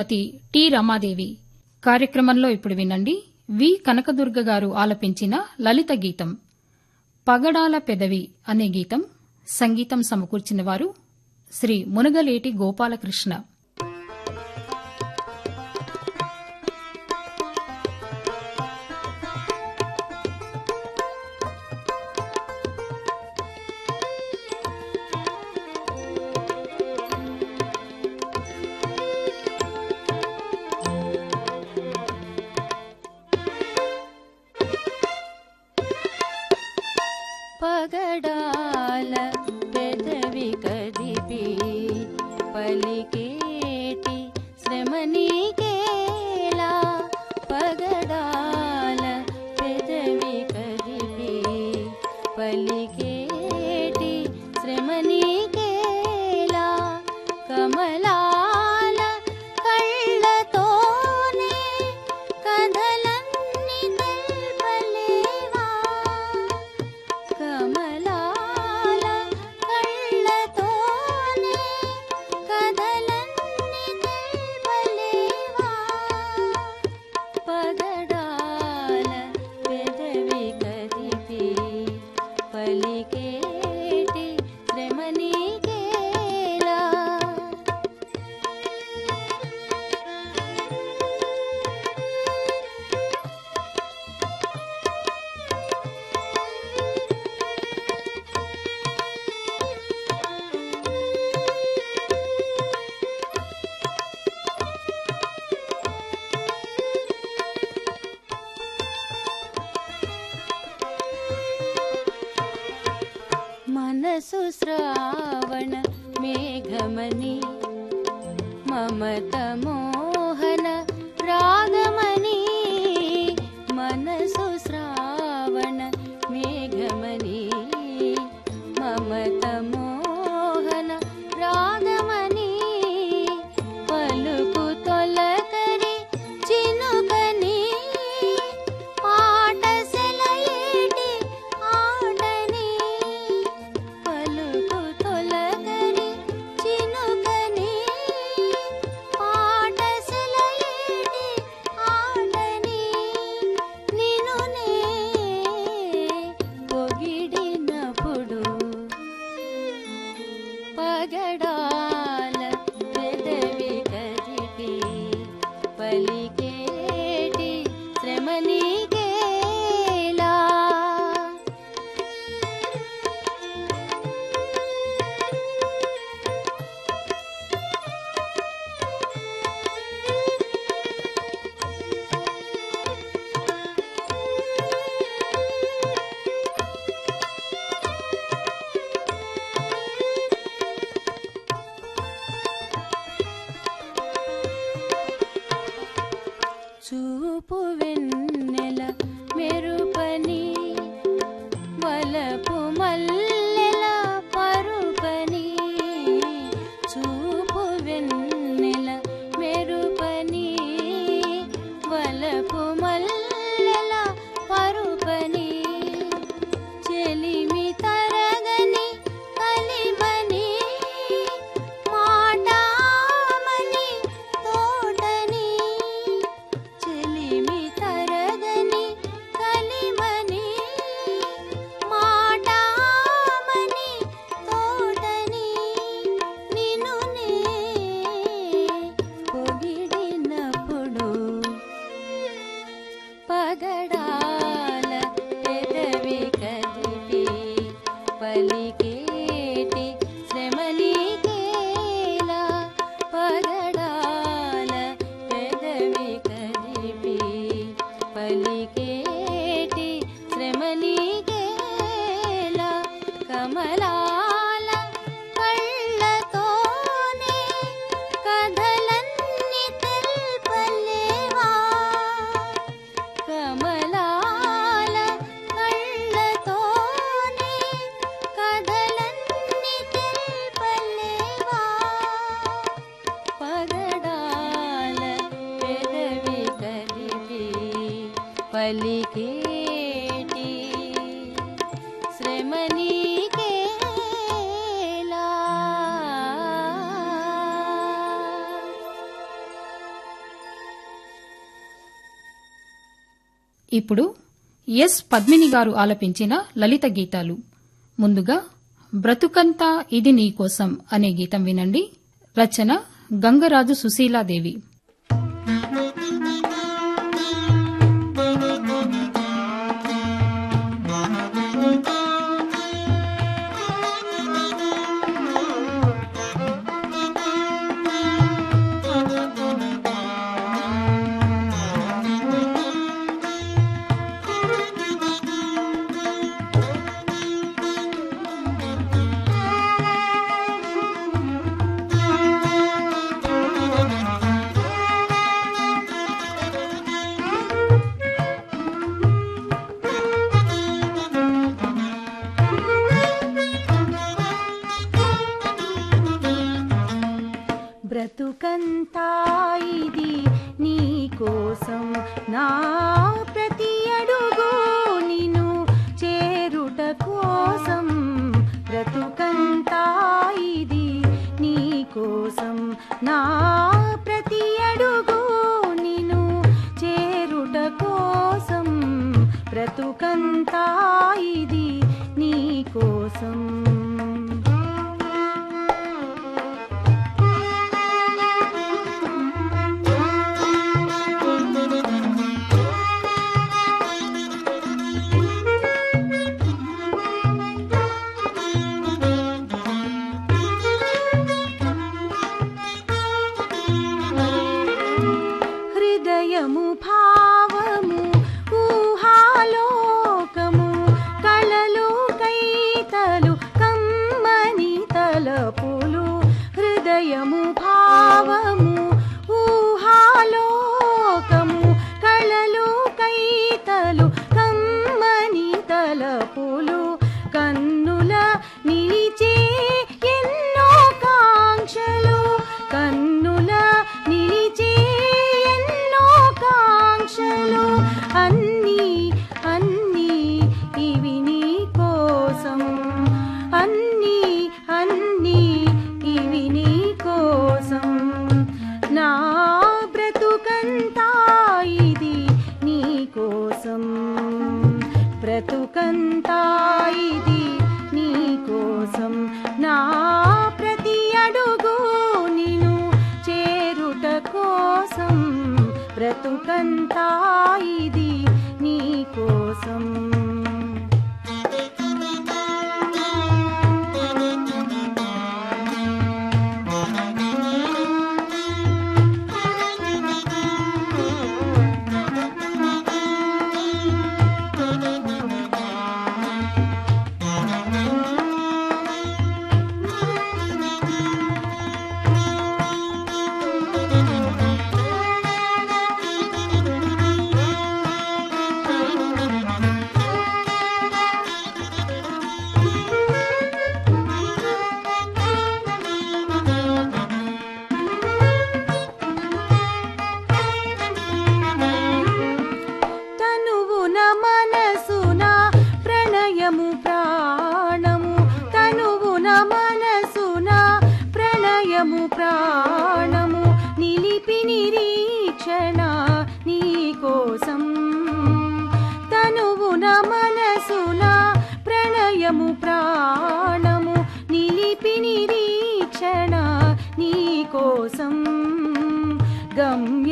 శ్రీమతి T Ramadevi. కార్యక్రమంలో ఇప్పుడు వినండి. వి కనకదుర్గ గారు ఆలపించిన లలిత గీతం. పగడాల పెదవి అనే గీతం సంగీతం సమకూర్చిన వారు శ్రీ మునగలేటి గోపాలకృష్ణ. पगडाल पगडालवी की पलिटी समनि कोमल ఇప్పుడు ఎస్ పద్మిని గారు ఆలపించిన లలిత గీతాలు. ముందుగా బ్రతుకంతా ఇది నీకోసం అనే గీతం వినండి. రచన గంగరాజు సుశీలాదేవి. నా ప్రతి కోసం ఇది. 小木耙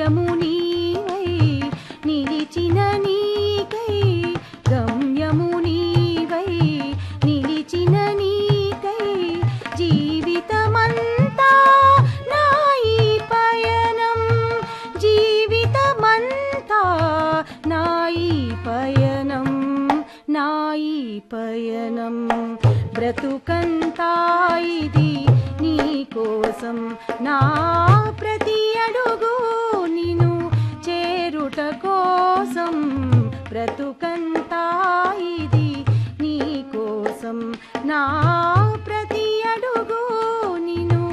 దివ్యము నిలిచిన నీ బతుకంతా ఇది నీ కోసం. నా ప్రతి అడుగు నిను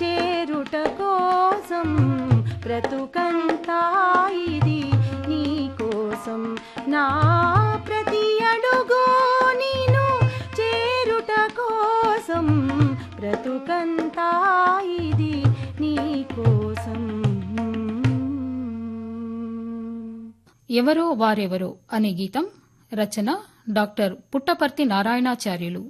చేరుట కోసం. బ్రతుకంతా ఇది నీ కోసం. నా ఎవరో వారెవరో అనే గీతం రచన డాక్టర్ పుట్టపర్తి నారాయణాచార్యులు.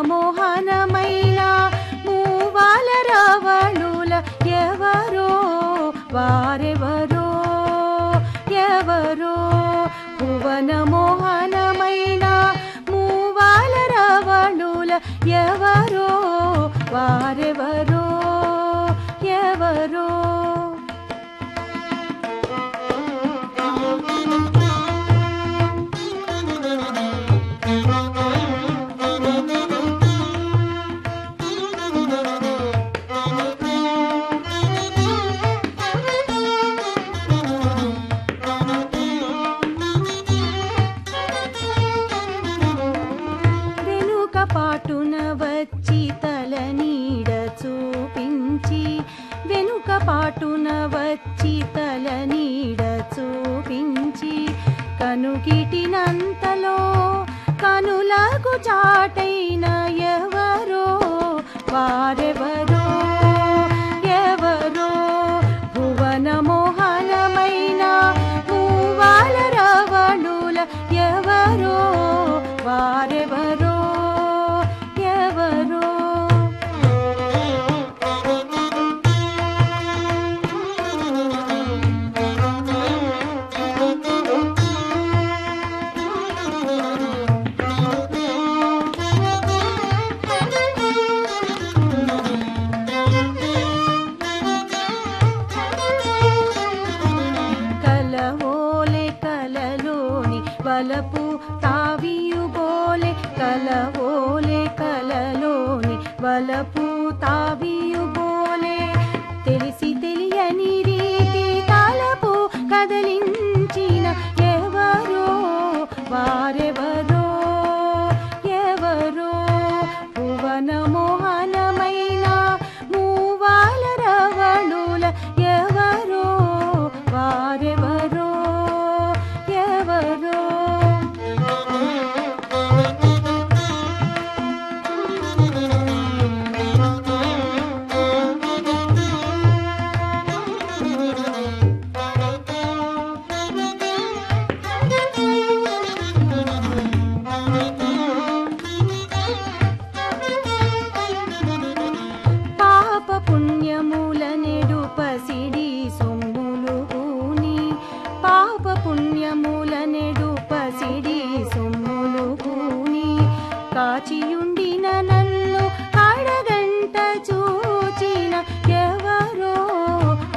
మోహనమైనా మూవాల రావణుల ఎవరో? వారెవరో? ఎవరో? భువన మోహనమైనా మూవాల రావణుల ఎవరో? వారెవరో? वि बोले कल बोले कलो वलपु तावि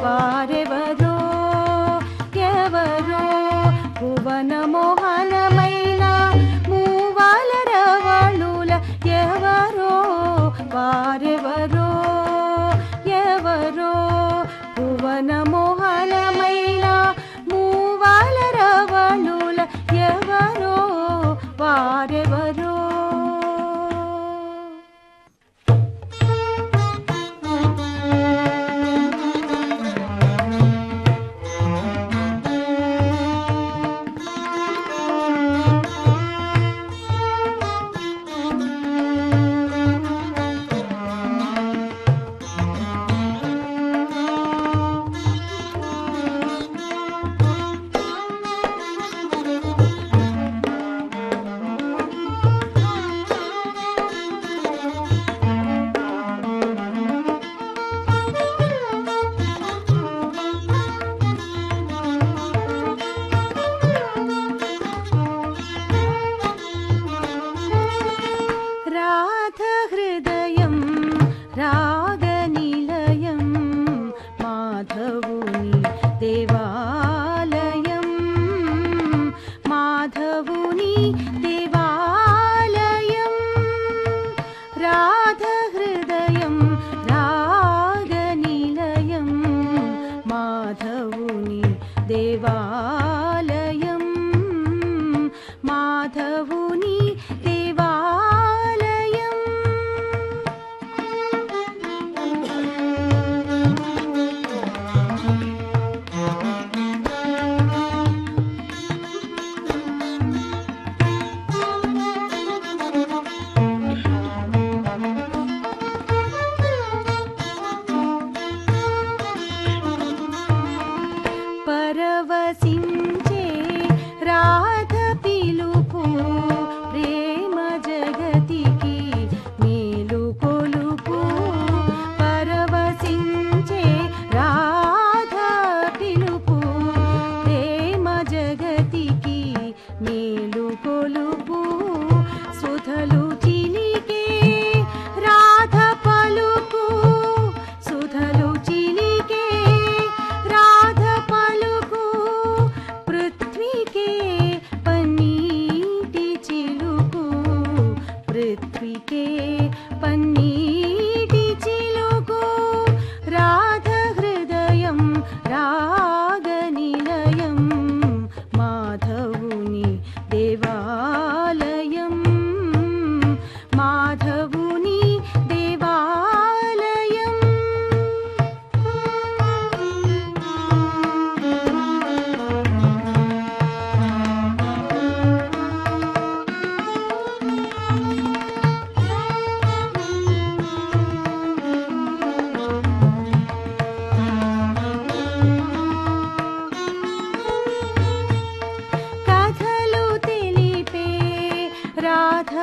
Body.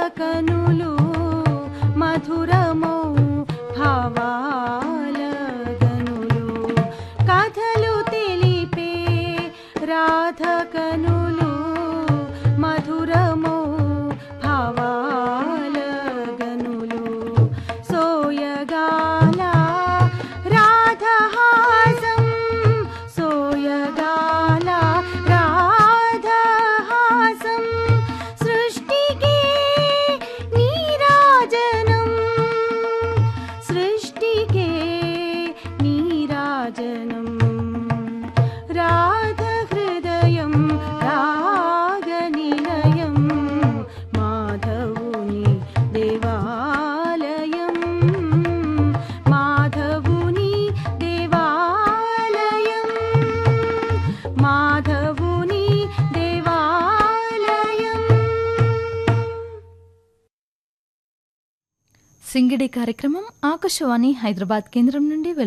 కనులు मधुरम భావ కార్యక్రమం ఆకాశవాణి హైదరాబాద్ కేంద్రం నుండి వెలువ